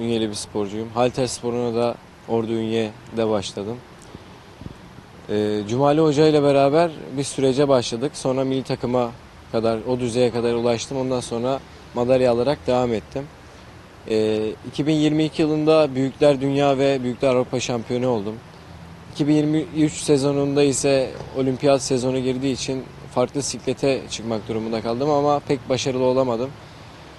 Ünyeli bir sporcuyum. Halter sporuna da Ordu Ünye'de başladım. Ee, Cumali Hoca ile beraber bir sürece başladık. Sonra milli takıma kadar, o düzeye kadar ulaştım. Ondan sonra madalya alarak devam ettim. Ee, 2022 yılında Büyükler Dünya ve Büyükler Avrupa şampiyonu oldum. 2023 sezonunda ise olimpiyat sezonu girdiği için farklı siklete çıkmak durumunda kaldım ama pek başarılı olamadım.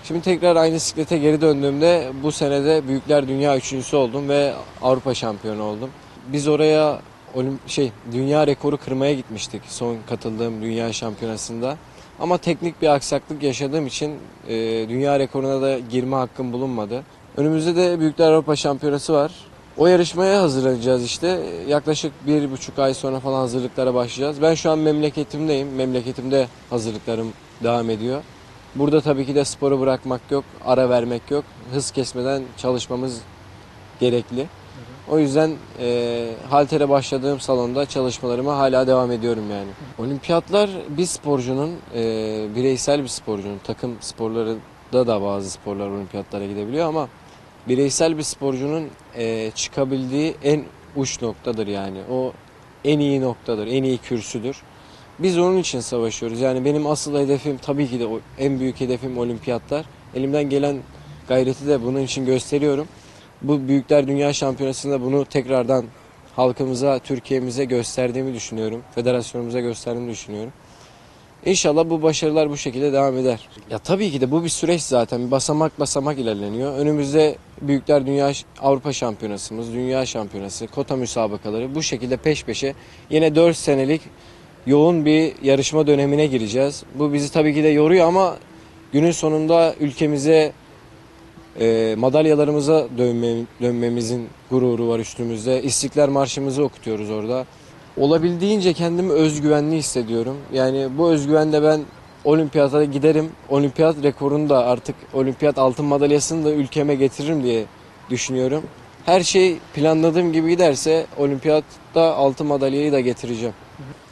Şimdi tekrar aynı siklete geri döndüğümde bu senede Büyükler Dünya üçüncüsü oldum ve Avrupa şampiyonu oldum. Biz oraya şey dünya rekoru kırmaya gitmiştik son katıldığım dünya şampiyonasında. Ama teknik bir aksaklık yaşadığım için e, dünya rekoruna da girme hakkım bulunmadı. Önümüzde de Büyükler Avrupa Şampiyonası var. O yarışmaya hazırlanacağız işte. Yaklaşık bir buçuk ay sonra falan hazırlıklara başlayacağız. Ben şu an memleketimdeyim. Memleketimde hazırlıklarım devam ediyor. Burada tabii ki de sporu bırakmak yok, ara vermek yok. Hız kesmeden çalışmamız gerekli. O yüzden e, haltere başladığım salonda çalışmalarıma hala devam ediyorum yani. Olimpiyatlar bir sporcunun, e, bireysel bir sporcunun, takım sporlarında da bazı sporlar olimpiyatlara gidebiliyor ama bireysel bir sporcunun e, çıkabildiği en uç noktadır yani. O en iyi noktadır, en iyi kürsüdür. Biz onun için savaşıyoruz. Yani benim asıl hedefim tabii ki de en büyük hedefim olimpiyatlar. Elimden gelen gayreti de bunun için gösteriyorum. Bu Büyükler Dünya Şampiyonası'nda bunu tekrardan halkımıza, Türkiye'mize gösterdiğimi düşünüyorum. Federasyonumuza gösterdiğimi düşünüyorum. İnşallah bu başarılar bu şekilde devam eder. Ya tabii ki de bu bir süreç zaten. Basamak basamak ilerleniyor. Önümüzde Büyükler Dünya Avrupa Şampiyonasımız, Dünya Şampiyonası, kota müsabakaları bu şekilde peş peşe yine 4 senelik yoğun bir yarışma dönemine gireceğiz. Bu bizi tabii ki de yoruyor ama günün sonunda ülkemize e, madalyalarımıza dönme, dönmemizin gururu var üstümüzde. İstiklal Marşımızı okutuyoruz orada. Olabildiğince kendimi özgüvenli hissediyorum. Yani bu özgüvende ben olimpiyata giderim. Olimpiyat rekorunu da artık olimpiyat altın madalyasını da ülkeme getiririm diye düşünüyorum. Her şey planladığım gibi giderse olimpiyatta altın madalyayı da getireceğim.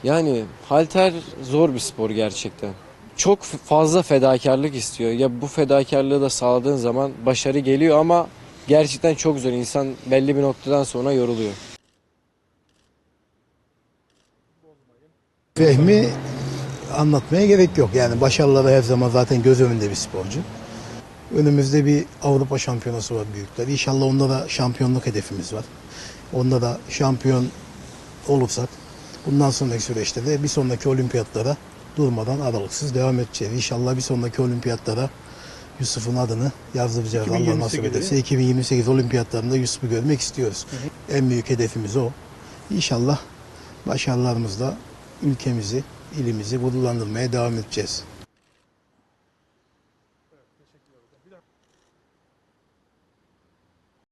Yani halter zor bir spor gerçekten. Çok fazla fedakarlık istiyor. Ya bu fedakarlığı da sağladığın zaman başarı geliyor ama gerçekten çok zor. İnsan belli bir noktadan sonra yoruluyor. Fehmi anlatmaya gerek yok. Yani başarıları her zaman zaten göz önünde bir sporcu. Önümüzde bir Avrupa şampiyonası var büyükler. İnşallah onda da şampiyonluk hedefimiz var. Onda da şampiyon olursak bundan sonraki süreçte de bir sonraki olimpiyatlara durmadan aralıksız devam edeceğiz. İnşallah bir sonraki olimpiyatlara Yusuf'un adını yazdıracağız. Allah nasip 2028'de. ederse 2028 olimpiyatlarında Yusuf'u görmek istiyoruz. En büyük hedefimiz o. İnşallah başarılarımızla ülkemizi, ilimizi gururlandırmaya devam edeceğiz.